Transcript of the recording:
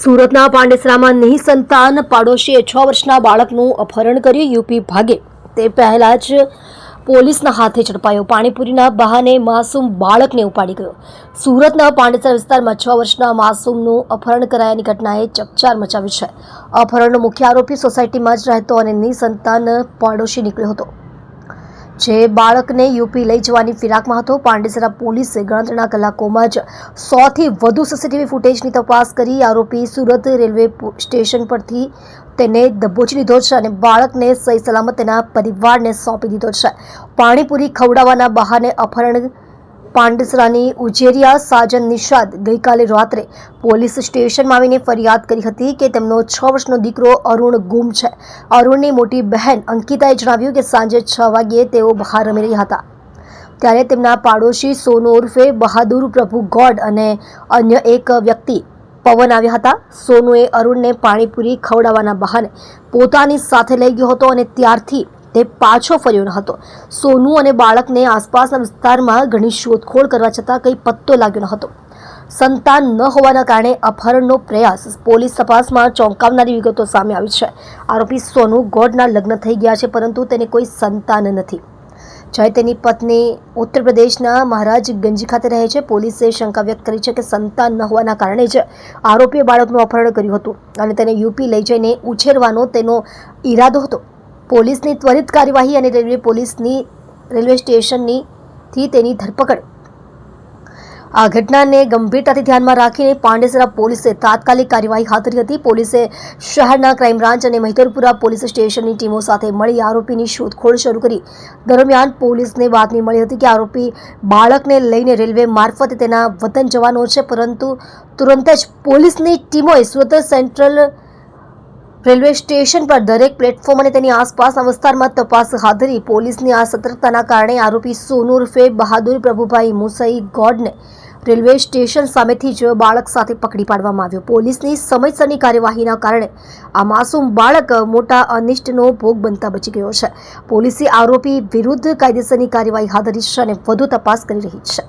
સુરતના પાંડેસરામાં નિઃસંતાન પાડોશીએ છ વર્ષના બાળકનું અપહરણ કર્યું યુપી ભાગે. તે પહેલા જ પોલીસના હાથે ઝડપાયો. પાણીપુરીના બહાને માસૂમ બાળકને ઉપાડી ગયો. સુરતના પાંડેસરા વિસ્તારમાં છ વર્ષના માસૂમનું અપહરણ કરાયાની ઘટનાએ ચકચાર મચાવી છે. અપહરણનો મુખ્ય આરોપી સોસાયટીમાં જ રહેતો અને નિસંતાન પાડોશી નીકળ્યો હતો. જે બાળકને યુપી લઈ જવાની ફિરાકમાં હતો. પાંડેસરા પોલીસે ગણતરીના કલાકોમાં જ સોથી વધુ સીસીટીવી ફૂટેજની તપાસ કરી. આરોપી સુરત રેલવે સ્ટેશન પરથી તેને દબોચી લીધો છે અને બાળકને સહી સલામત તેના પરિવારને સોંપી દીધો છે. પાણીપુરી ખવડાવવાના બહાને અપહરણ પાંડેસરાની ઉજેરિયા સાજન નિષાદ ગઈકાલે રાત્રે પોલીસ સ્ટેશનમાં આવીને ફરિયાદ કરી હતી કે તેમનો છ વર્ષનો દીકરો અરુણ ગુમ છે. અરુણની મોટી બહેન અંકિતાએ જણાવ્યું કે સાંજે છ વાગ્યે તેઓ બહાર રમી રહ્યા હતા. ત્યારે તેમના પાડોશી સોનુ ઉર્ફે બહાદુર પ્રભુ ગોડ અને અન્ય એક વ્યક્તિ પવન આવ્યા હતા. સોનુએ અરુણને પાણીપુરી ખવડાવવાના બહાને પોતાની સાથે લઈ ગયો હતો અને ત્યારથી તે પાછો ફર્યો ન હતો. સોનુ અને બાળકને આસપાસના વિસ્તારમાં ઘણી શોધખોળ કરવા છતાં કંઈ પત્તો લાગ્યો ન હતો. સંતાન ન હોવાના કારણે અપહરણનો પ્રયાસ પોલીસ તપાસમાં ચોંકાવનારી વિગતો સામે આવી છે. આરોપી સોનુ ગોડના લગ્ન થઈ ગયા છે, પરંતુ તેને કોઈ સંતાન નથી. જ્યારે તેની પત્ની ઉત્તર પ્રદેશના મહારાજગંજ ખાતે રહે છે, પોલીસે શંકા વ્યક્ત કરી છે કે સંતાન ન હોવાના કારણે જ આરોપીએ બાળકનું અપહરણ કર્યું હતું અને તેને યુપી લઈ જઈને ઉછેરવાનો તેનો ઈરાદો હતો. પોલીસની ત્વરિત કાર્યવાહી અને રેલવે પોલીસની, રેલવે સ્ટેશનની તેની ધરપકડ. આ ઘટનાને ગંભીરતાથી ધ્યાનમાં રાખીને પાંડેસરા પોલીસે તાત્કાલિક કાર્યવાહી હાથ ધરી હતી. પોલીસે શહેરના ક્રાઇમ બ્રાન્ચ અને મહિધરપુરા પોલીસ સ્ટેશનની ટીમો સાથે મળી આરોપીની શોધખોળ શરૂ કરી. દરમિયાન પોલીસને બાતમી મળી હતી કે આરોપી બાળકને લઈને રેલવે મારફતે તેના વતન જવાનો છે, પરંતુ તુરંત જ પોલીસની ટીમોએ સુરત સેન્ટ્રલ રેલવે સ્ટેશન પર દરેક પ્લેટફોર્મ અને તેની આસપાસના વિસ્તારમાં તપાસ હાથ ધરી પોલીસની આ સતર્કતાના કારણે આરોપી સોનુ ઉર્ફે બહાદુર પ્રભુભાઈ મુસઈ ગોડને રેલવે સ્ટેશન સામેથી જ બાળક સાથે પકડી પાડવામાં આવ્યો. પોલીસની સમયસરની કાર્યવાહીના કારણે આ માસૂમ બાળક મોટા અનિષ્ટનો ભોગ બનતા બચી ગયો છે. પોલીસે આરોપી વિરુદ્ધ કાયદેસરની કાર્યવાહી હાથ ધરી છે અને વધુ તપાસ કરી રહી છે.